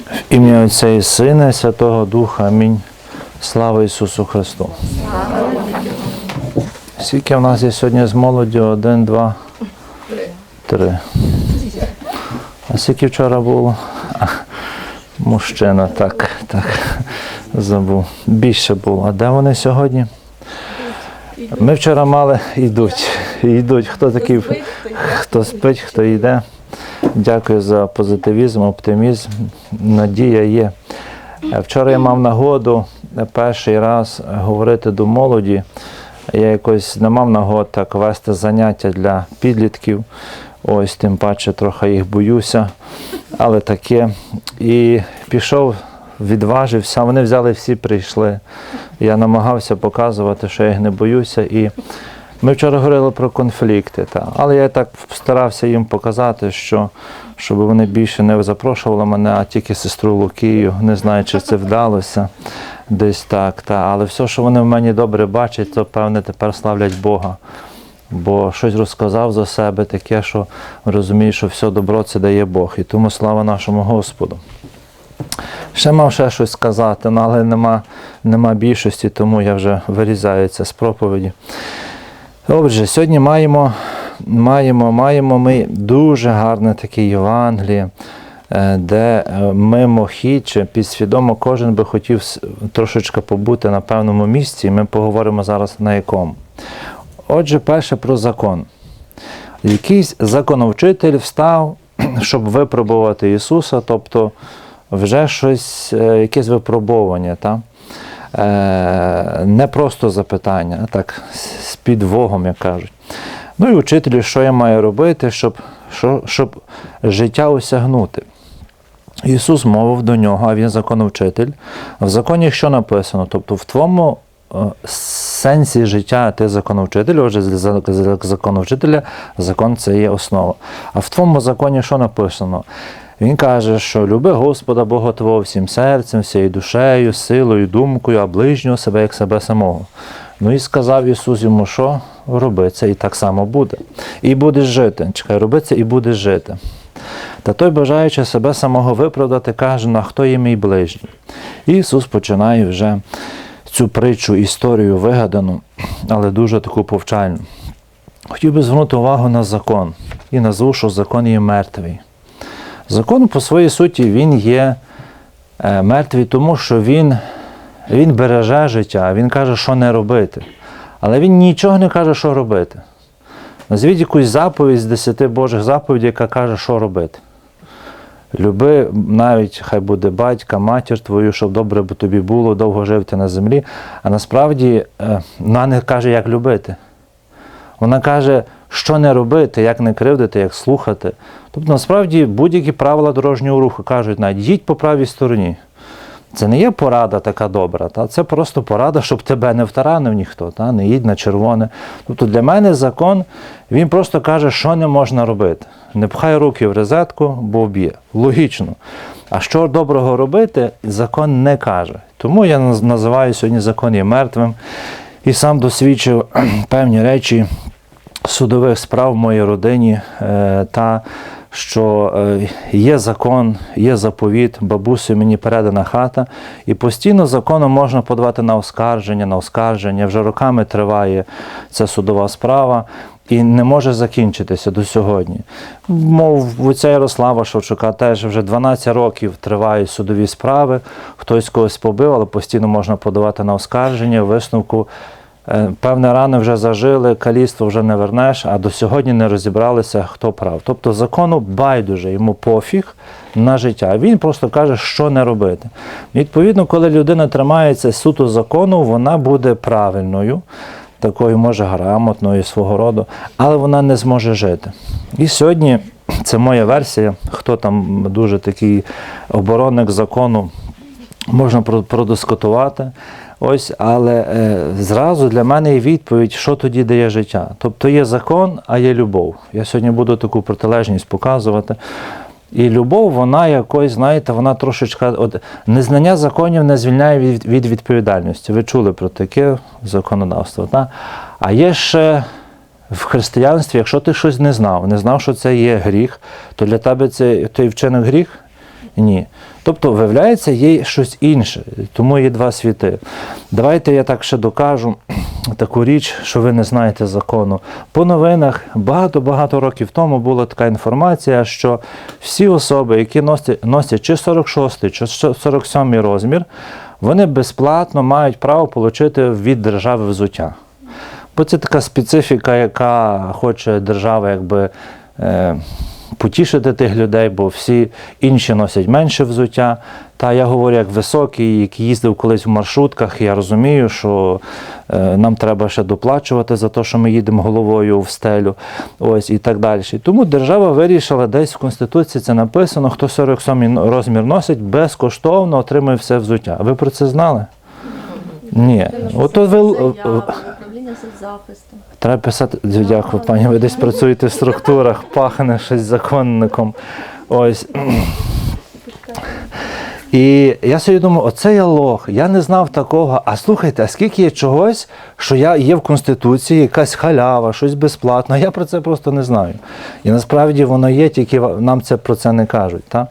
В ім'я Отця і Сина, і Святого Духа. Амінь. Слава Ісусу Христу. Скільки в нас є сьогодні з молоді? Один, два, три. А скільки вчора було? Мужчина, так, так, забув. Більше було. А де вони сьогодні? Ми вчора мали йдуть. Йдуть. Хто такий? Хто спить, хто йде. Дякую за позитивізм, оптимізм. Надія є. Вчора я мав нагоду перший раз говорити до молоді. Я якось не мав нагод так вести заняття для підлітків. Ось тим паче трохи їх боюся, але таке. І пішов, відважився. Вони взяли всі, прийшли. Я намагався показувати, що я їх не боюся. І ми вчора говорили про конфлікти, та. але я так старався їм показати, що щоб вони більше не запрошували мене, а тільки сестру Лукію. Не знаю, чи це вдалося десь так. Та. Але все, що вони в мені добре бачать, то певне тепер славлять Бога. Бо щось розказав за себе таке, що розумію, що все добро це дає Бог. І тому слава нашому Господу. Ще мав ще щось сказати, ну, але нема, нема більшості, тому я вже вирізаю це з проповіді. Отже, сьогодні маємо, маємо, маємо ми дуже гарне таке Євангеліє, е, де е, мимохідь чи підсвідомо кожен би хотів трошечки побути на певному місці, і ми поговоримо зараз на якому. Отже, перше про закон. Якийсь законовчитель встав, щоб випробувати Ісуса, тобто вже щось, е, якесь випробовування. Та? Е, не просто запитання, а так з підвогом, як кажуть. Ну і учителю, що я маю робити, щоб, що, щоб життя осягнути. Ісус мовив до нього, а він законовчитель. В законі що написано? Тобто в твоєму е, сенсі життя ти законовчитель, отже, для за- законовчителя закон це є основа. А в твоєму законі що написано? Він каже, що люби Господа Бога Твого всім серцем, всією душею, силою, думкою, а ближнього себе як себе самого. Ну і сказав Ісус йому, що роби це, і так само буде. І будеш жити. Чекай, роби це і будеш жити. Та той, бажаючи себе самого виправдати, каже, ну а хто є мій ближній? І Ісус починає вже цю притчу, історію вигадану, але дуже таку повчальну. Хотів би звернути увагу на закон і назву, що закон є мертвий. Закон по своїй суті він є е, мертвий, тому що він, він береже життя, він каже, що не робити. Але він нічого не каже, що робити. Назвіть якусь заповідь з десяти Божих заповідей, яка каже, що робити. Люби навіть хай буде батька, матір твою, щоб добре б тобі було, довго жив ти на землі. А насправді е, вона не каже, як любити. Вона каже, що не робити, як не кривдити, як слухати. Тобто, насправді, будь-які правила дорожнього руху кажуть, навіть по правій стороні. Це не є порада така добра, та? це просто порада, щоб тебе не втаранив ніхто, та? не їдь на червоне. Тобто для мене закон, він просто каже, що не можна робити. Не пхай руки в розетку, бо вб'є. Логічно. А що доброго робити, закон не каже. Тому я називаю сьогодні закон є мертвим і сам досвідчив певні речі судових справ в моїй родині, е, та що е, є закон, є заповіт, бабусею мені передана хата, і постійно законом можна подавати на оскарження, на оскарження. Вже роками триває ця судова справа. І не може закінчитися до сьогодні. Мов у ця Ярослава Шевчука теж вже 12 років тривають судові справи. Хтось когось побив, але постійно можна подавати на оскарження. Висновку Певне, рани вже зажили, каліцтво вже не вернеш, а до сьогодні не розібралися, хто прав. Тобто закону байдуже, йому пофіг на життя. Він просто каже, що не робити. Відповідно, коли людина тримається суто закону, вона буде правильною, такою, може, грамотною свого роду, але вона не зможе жити. І сьогодні це моя версія, хто там дуже такий оборонник закону, можна про- продискутувати. Ось, але е, зразу для мене є відповідь, що тоді дає життя. Тобто є закон, а є любов. Я сьогодні буду таку протилежність показувати. І любов, вона якось, знаєте, вона трошечка. От, незнання законів не звільняє від, від відповідальності. Ви чули про таке законодавство. Та? А є ще в християнстві, якщо ти щось не знав, не знав, що це є гріх, то для тебе це той вчинок гріх. Ні. Тобто, виявляється, є щось інше, тому є два світи. Давайте я так ще докажу таку річ, що ви не знаєте закону. По новинах багато-багато років тому була така інформація, що всі особи, які носять, носять чи 46, чи 47 розмір, вони безплатно мають право отримати від держави взуття. Бо це така специфіка, яка хоче держава якби. Е, Потішити тих людей, бо всі інші носять менше взуття. Та я говорю як високий, який їздив колись в маршрутках, я розумію, що е, нам треба ще доплачувати за те, що ми їдемо головою в стелю. Ось і так далі. Тому держава вирішила, десь в Конституції це написано, хто 47 розмір носить, безкоштовно отримує все взуття. Ви про це знали? Ні. Ото ви управління соцзахисту. Треба писати, дякую, пані, ви десь працюєте в структурах, пахне щось законником. Ось. І я собі думаю, оце я лох, я не знав такого. А слухайте, а скільки є чогось, що я є в Конституції, якась халява, щось безплатно, я про це просто не знаю. І насправді воно є, тільки нам це про це не кажуть. Та?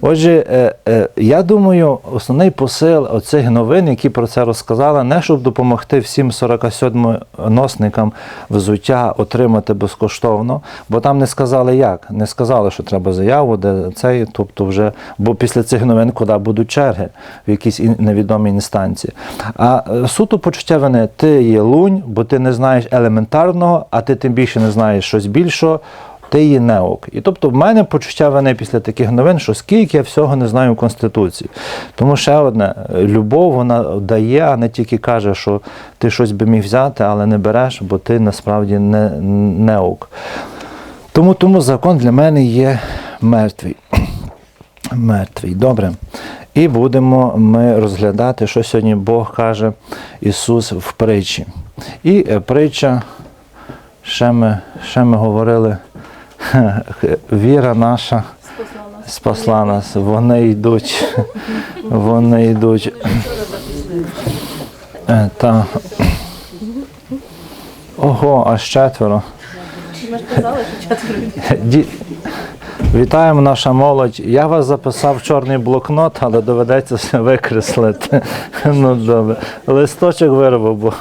Отже, е, е, я думаю, основний посил оцих новин, які про це розказали, не щоб допомогти всім 47-носникам взуття отримати безкоштовно, бо там не сказали як. Не сказали, що треба заяву, де цей, тобто вже, бо після цих новин куди будуть черги в якійсь невідомій інстанції. А е, суто почуття вини, ти є лунь, бо ти не знаєш елементарного, а ти тим більше не знаєш щось більшого. Ти є неок. І тобто в мене почуття вини після таких новин, що скільки я всього не знаю в Конституції. Тому ще одне, е, любов вона дає, а не тільки каже, що ти щось би міг взяти, але не береш, бо ти насправді не неок. Тому, тому закон для мене є мертвий. Мертвий. Добре. І будемо ми розглядати, що сьогодні Бог каже Ісус в притчі. І е, притча, ще ми, ще ми говорили, віра наша Спасла нас. Вони йдуть. Вони йдуть. Е, Та. Ого, аж четверо. Ми ж казали, що четверо. Вітаємо, наша молодь. Я вас записав в чорний блокнот, але доведеться все викреслити. Ну добре. Листочок виробив, бо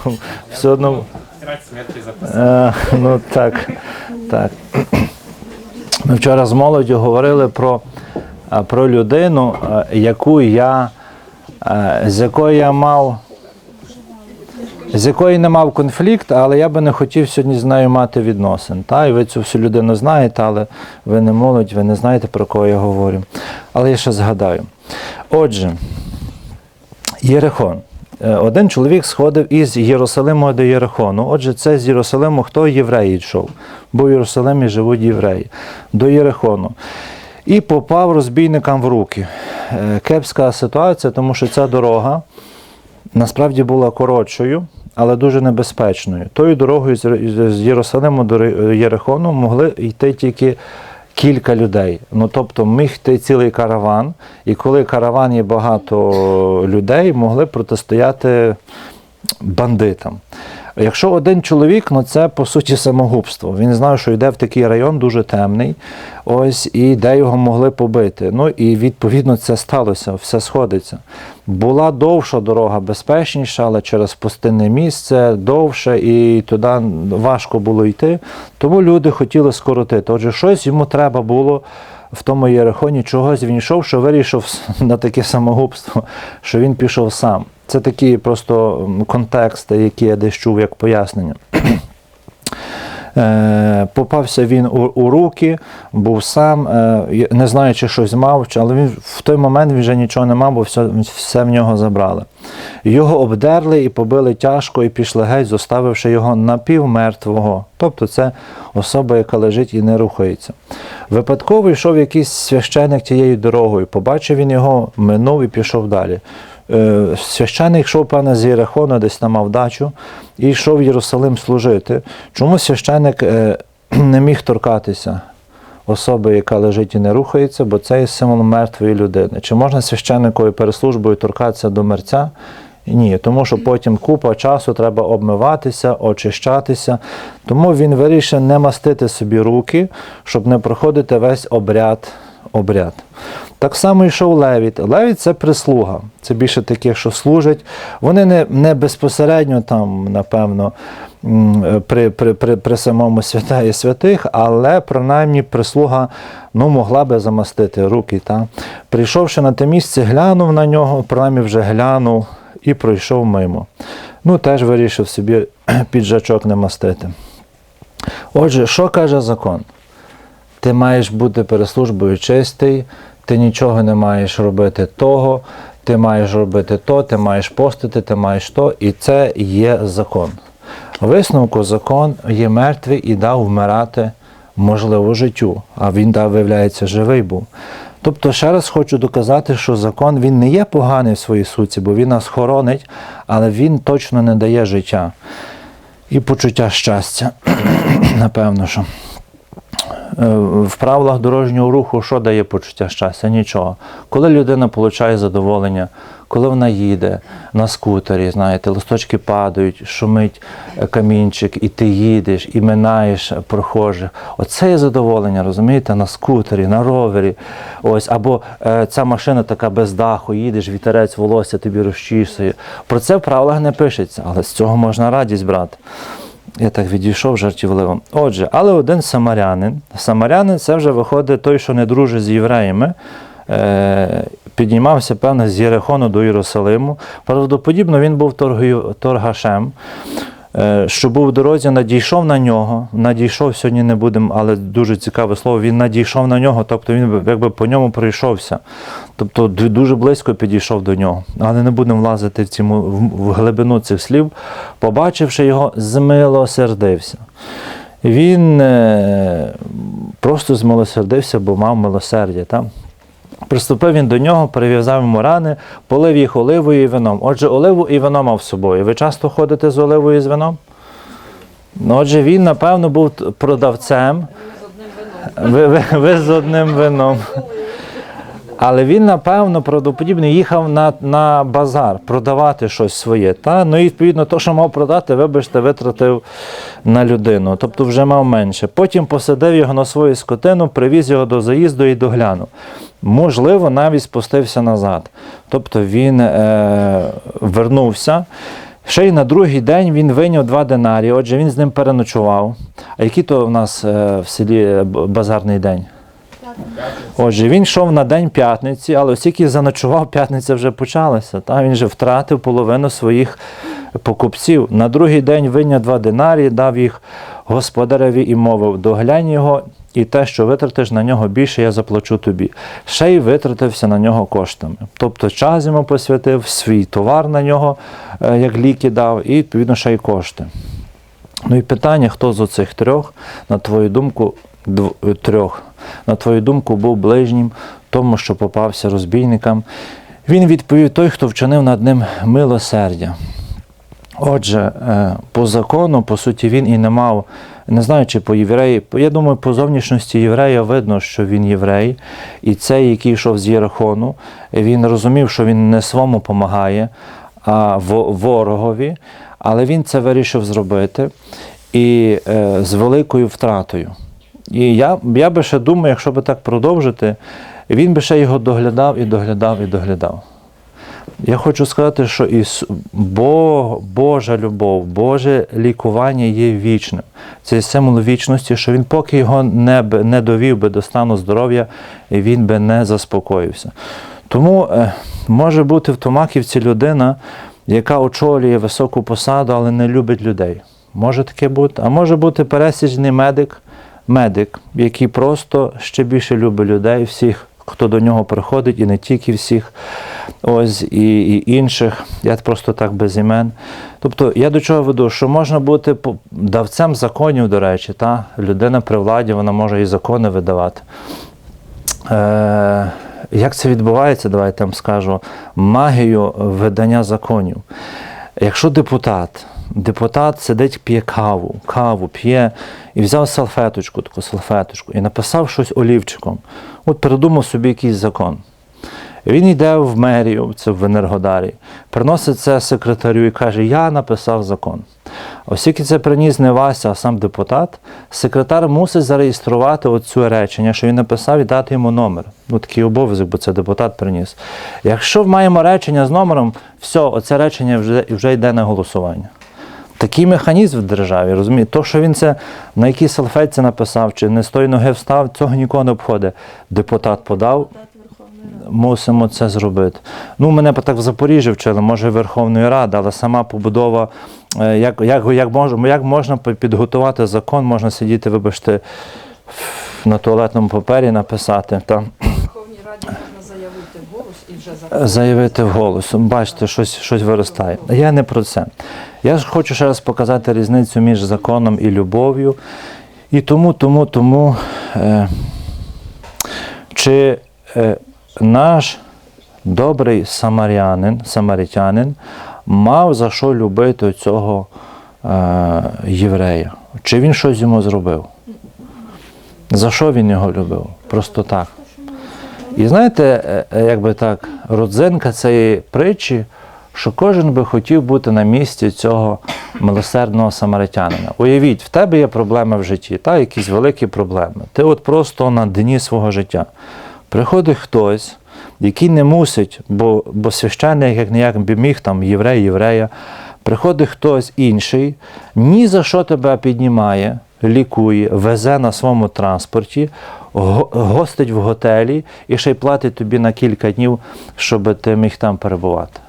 все одно. Е, ну так, так. Ми вчора з молоддю говорили про, е, про людину, е, яку я, з якою я мав. З якої не мав конфлікт, але я би не хотів сьогодні з нею мати відносин. Та? І ви цю всю людину знаєте, але ви не молодь, ви не знаєте, про кого я говорю. Але я ще згадаю. Отже, Єрихон. Е, Один чоловік сходив із Єрусалиму до Єрихону. Отже, це з Єрусалиму хто євреї йшов, бо в Єрусалимі живуть євреї, до Єрихону. І попав розбійникам в руки. Е, Кепська ситуація, тому що ця дорога насправді була коротшою, але дуже небезпечною. Тою дорогою з Єрусалиму до Єрихону могли йти тільки кілька людей. Ну тобто міг йти цілий караван, і коли караван є багато людей, могли протистояти бандитам. Якщо один чоловік, ну це по суті самогубство. Він знав, що йде в такий район дуже темний, ось і де його могли побити. Ну і відповідно це сталося, все сходиться. Була довша дорога, безпечніша, але через пустинне місце довше, і туди важко було йти. Тому люди хотіли скоротити. Отже, щось йому треба було в тому Єрихоні чогось він йшов, що вирішив на таке самогубство, що він пішов сам. Це такі просто контексти, які я десь чув як пояснення. Е, Попався він у, руки, був сам, е, не знаю, чи щось мав, але він в той момент він вже нічого не мав, бо все, все в нього забрали. Його обдерли і побили тяжко, і пішли геть, зоставивши його напівмертвого. Тобто це особа, яка лежить і не рухається. Випадково йшов якийсь священик тією дорогою. Побачив він його, минув і пішов далі. Е, Священик йшов, пане, з Єрихона, десь там мав дачу, і йшов в Єрусалим служити. Чому священик е, не міг торкатися особи, яка лежить і не рухається, бо це є символ мертвої людини. Чи можна священникові перед службою торкатися до мерця? Ні, тому що потім купа часу треба обмиватися, очищатися. Тому він вирішив не мастити собі руки, щоб не проходити весь обряд. обряд. Так само йшов Левіт. Левіт це прислуга. Це більше таких, що служать. Вони не, не безпосередньо там, напевно, при, при, при, при самому свята і святих, але принаймні прислуга ну, могла би замастити руки. Та? Прийшовши на те місце, глянув на нього, принаймні вже глянув і пройшов мимо. Ну, теж вирішив собі піджачок не мастити. Отже, що каже закон? Ти маєш бути перед службою чистий, ти нічого не маєш робити того, ти маєш робити то, ти маєш постити, ти маєш то, і це є закон. Висновку закон є мертвий і дав вмирати можливо життю, а він дав, виявляється, живий був. Тобто, ще раз хочу доказати, що закон він не є поганий в своїй суті, бо він нас хоронить, але він точно не дає життя і почуття щастя. Напевно, що. Е, В правилах дорожнього руху що дає почуття щастя? Нічого. Коли людина отримує задоволення, коли вона їде на скутері, знаєте, листочки падають, шумить е, камінчик, і ти їдеш, і минаєш прохожих. Оце є задоволення, розумієте, на скутері, на ровері. Ось, або е, ця машина така без даху, їдеш, вітерець волосся тобі розчісує. Про це в правилах не пишеться, але з цього можна радість брати. Я так відійшов жартівливо. Отже, але один самарянин. Самарянин це вже виходить той, що не дружить з євреями. Е, піднімався, певно, з Єрихону до Єрусалиму. Правдоподібно, він був торгашем. Е, що був в дорозі, надійшов на нього. Надійшов сьогодні не будемо, але дуже цікаве слово. Він надійшов на нього, тобто він якби по ньому пройшовся. Тобто дуже близько підійшов до нього. Але не будемо влазити в, цьому, в- глибину цих слів. Побачивши його, змилосердився. Він е, просто змилосердився, бо мав милосердя. Та? Приступив він до нього, перев'язав йому рани, полив їх оливою і вином. Отже, оливу і вино мав з собою. Ви часто ходите з оливою і з вином? Ну, Отже, він, напевно, був продавцем. Ви, ви, ви з одним вином. Але він, напевно, правдоподібно їхав на, на базар продавати щось своє. Та? Ну і відповідно, то, що мав продати, вибачте, витратив на людину. Тобто вже мав менше. Потім посадив його на свою скотину, привіз його до заїзду і доглянув. Можливо, навіть спустився назад. Тобто він е, вернувся. Ще й на другий день він вийняв два динарії, отже, він з ним переночував. А який то в нас е, в селі е, базарний день? Отже, він йшов на день п'ятниці, але оскільки заночував, п'ятниця вже почалася. Та? Він вже втратив половину своїх покупців. На другий день вийняв два динарії, дав їх господареві і мовив: доглянь його, і те, що витратиш на нього більше, я заплачу тобі. Ще й витратився на нього коштами. Тобто час йому посвятив, свій товар на нього, е, як ліки дав, і відповідно ще й кошти. Ну і питання, хто з оцих трьох, на твою думку, трьох, на твою думку, був ближнім тому, що попався розбійникам. Він відповів той, хто вчинив над ним милосердя. Отже, е, по закону, по суті, він і не мав, не знаю, чи по євреї, я думаю, по зовнішності єврея видно, що він єврей. І цей, який йшов з Єрихону, він розумів, що він не своєму допомагає, а ворогові, але він це вирішив зробити і е, з великою втратою. І я, я би ще думаю, якщо би так продовжити, він би ще його доглядав і доглядав і доглядав. Я хочу сказати, що Іс... Бог, Божа любов, Боже лікування є вічним. Це символ вічності, що він, поки його не, не довів би до стану здоров'я, він би не заспокоївся. Тому е, може бути в Томаківці людина, яка очолює високу посаду, але не любить людей. Може таке бути. А може бути пересічний медик, медик, який просто ще більше любить людей, всіх, хто до нього приходить, і не тільки всіх, ось і, і інших. Я просто так без імен. Тобто я до чого веду, що можна бути давцем законів, до речі, та? людина при владі, вона може і закони видавати. Е, як це відбувається, давайте вам скажу, магію видання законів. Якщо депутат, депутат сидить, п'є каву, каву п'є і взяв салфеточку, таку салфеточку, і написав щось олівчиком, от придумав собі якийсь закон. Він йде в мерію, це в Енергодарі, приносить це секретарю і каже: Я написав закон. Оскільки це приніс не Вася, а сам депутат, секретар мусить зареєструвати оцю речення, що він написав і дати йому номер. Ну, такий обов'язок, бо це депутат приніс. Якщо маємо речення з номером, все, оце речення вже, вже йде на голосування. Такий механізм в державі, розумієте? То, що він це на якій салфетці написав, чи не з тої ноги встав, цього нікого не обходить. Депутат подав, мусимо це зробити. Ну, мене так в Запоріжжі вчили, може Верховної Ради, але сама побудова, е, як, як, як, можна, як можна підготувати закон, можна сидіти, вибачте, на туалетному папері написати. Та. Верховній Раді заявити голос і вже за заявити вголос. Бачите, щось, щось виростає. Я не про це. Я ж хочу ще раз показати різницю між законом і любов'ю. І тому, тому, тому, е, чи е, наш добрий самарянин, самаритянин мав за що любити цього е, єврея? Чи він щось йому зробив? За що він його любив? Просто так. І знаєте, е, е, якби так, родзинка цієї притчі, що кожен би хотів бути на місці цього милосердного самаритянина. Уявіть, в тебе є проблеми в житті, та якісь великі проблеми. Ти от просто на дні свого життя. Приходить хтось, який не мусить, бо, бо священник, як ніяк би міг, там єврей, єврея, приходить хтось інший, ні за що тебе піднімає, лікує, везе на своєму транспорті, гостить в готелі і ще й платить тобі на кілька днів, щоб ти міг там перебувати.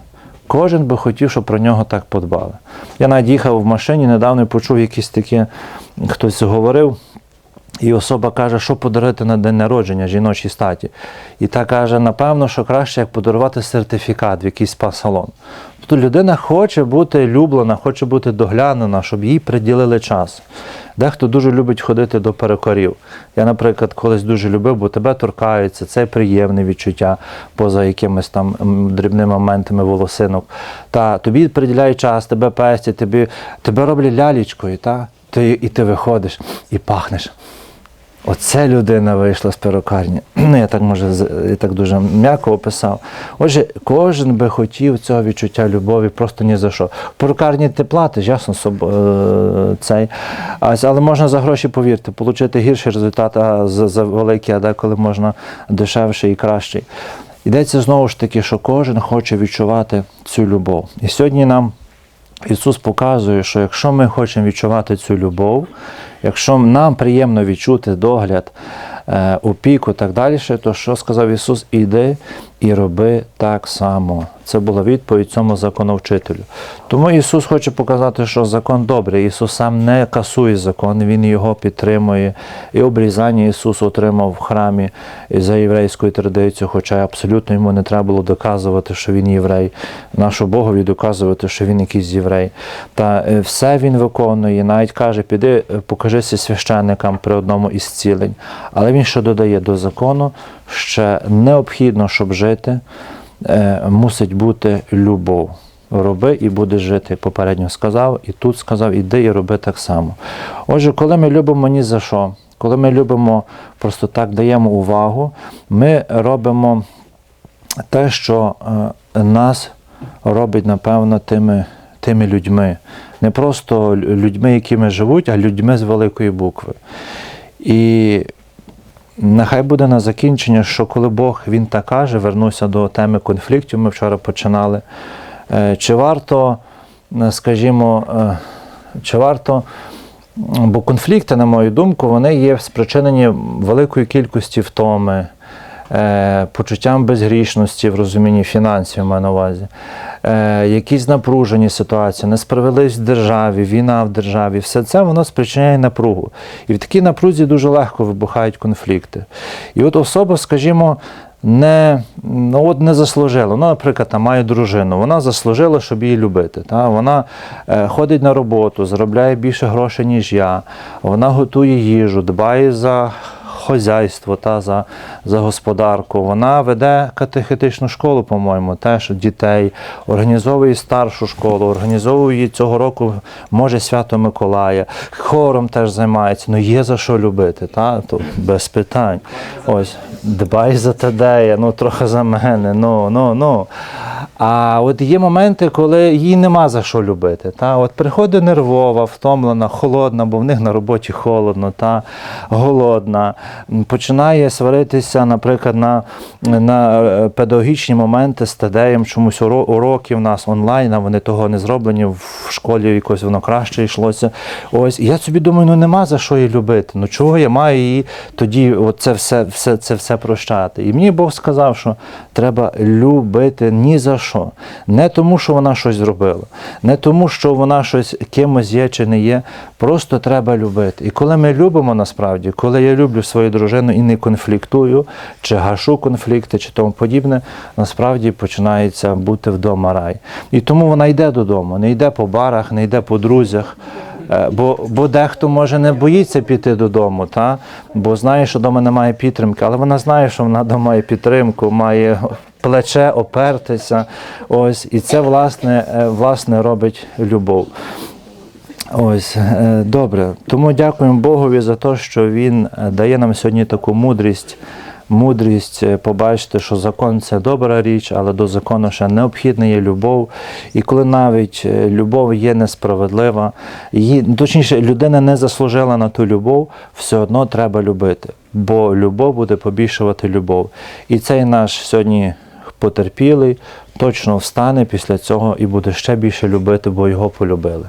Кожен би хотів, щоб про нього так подбали. Я навіть їхав в машині, недавно почув якісь такі, хтось говорив, і особа каже, що подарити на день народження жіночій статі. І та каже, напевно, що краще як подарувати сертифікат в якийсь спа-салон. Тобто людина хоче бути люблена, хоче бути доглянена, щоб їй приділили час. Дехто дуже любить ходити до перекорів. Я, наприклад, колись дуже любив, бо тебе торкаються, це приємне відчуття, поза якимись там дрібними моментами волосинок. Та тобі приділяють час, тебе пестять, тобі, тебе роблять лялічкою, та? Ти, і ти виходиш і пахнеш. Оце людина вийшла з перукарні. Ну, я так може я так дуже м'яко описав. Отже, кожен би хотів цього відчуття любові просто ні за що. В перукарні ти платиш, ясно, е, цей. Але можна за гроші, повірте, отримати гірший результат, а за, за великий, а деколи можна дешевший і кращий. Йдеться знову ж таки, що кожен хоче відчувати цю любов. І сьогодні нам Ісус показує, що якщо ми хочемо відчувати цю любов, якщо нам приємно відчути догляд, е, опіку і так далі, то що сказав Ісус? Іди і роби так само. Це була відповідь цьому законовчителю. Тому Ісус хоче показати, що закон добрий. Ісус сам не касує закон, Він його підтримує. І обрізання Ісус отримав в храмі за єврейською традицією, хоча абсолютно йому не треба було доказувати, що він єврей, нашому Богові доказувати, що він якийсь єврей. Та е, все він виконує, навіть каже, піди, е, покажися священникам при одному із цілень. Але він що додає до закону, ще необхідно, щоб жити, е, мусить бути любов. Роби і будеш жити. Попередньо сказав, і тут сказав, іди і роби так само. Отже, коли ми любимо ні за що, коли ми любимо, просто так даємо увагу, ми робимо те, що е, нас робить, напевно, тими, тими людьми. Не просто людьми, якими живуть, а людьми з великої букви. І Нехай буде на закінчення, що коли Бог він так каже, вернуся до теми конфліктів, ми вчора починали. Е, Чи варто, е, скажімо, е, чи варто, бо конфлікти, на мою думку, вони є спричинені великою кількості втоми, почуттям безгрішності в розумінні фінансів, маю на увазі, е, якісь напружені ситуації, несправедливість в державі, війна в державі, все це воно спричиняє напругу. І в такій напрузі дуже легко вибухають конфлікти. І от особа, скажімо, не, ну, от не заслужила. Ну, наприклад, там має дружину, вона заслужила, щоб її любити. Та? Вона е, ходить на роботу, заробляє більше грошей, ніж я. Вона готує їжу, дбає за хозяйство та за, за господарку. Вона веде катехетичну школу, по-моєму, теж дітей, організовує старшу школу, організовує цього року, може, свято Миколая, хором теж займається. Ну є за що любити, та? То без питань. Ось, дбай за Тадея, ну трохи за мене, ну, ну, ну. А от є моменти, коли їй нема за що любити. Та? От приходить нервова, втомлена, холодна, бо в них на роботі холодно, та? голодна. Починає сваритися, наприклад, на, на е, педагогічні моменти з тедеєм, чомусь уро- уроки в нас онлайн, а вони того не зроблені. В школі якось воно краще йшлося. Ось, і я собі думаю, ну нема за що її любити. Ну чого я маю її тоді це все, все, це все прощати? І мені Бог сказав, що треба любити ні за що. Не тому, що вона щось зробила, не тому, що вона щось кимось є чи не є. Просто треба любити. І коли ми любимо насправді, коли я люблю свою дружину і не конфліктую, чи гашу конфлікти, чи тому подібне, насправді починається бути вдома рай. І тому вона йде додому, не йде по барах, не йде по друзях. Е, Бо, бо дехто може не боїться піти додому, та? бо знає, що вдома немає підтримки, але вона знає, що вона вдома має підтримку, має плече опертися. Ось, і це власне, е, власне робить любов. Ось е, добре. Тому дякуємо Богові за те, що Він е, дає нам сьогодні таку мудрість. Мудрість е, побачити, що закон це добра річ, але до закону ще необхідна є любов. І коли навіть любов є несправедлива, її, точніше, людина не заслужила на ту любов, все одно треба любити, бо любов буде побільшувати любов. І цей наш сьогодні потерпілий точно встане після цього і буде ще більше любити, бо його полюбили.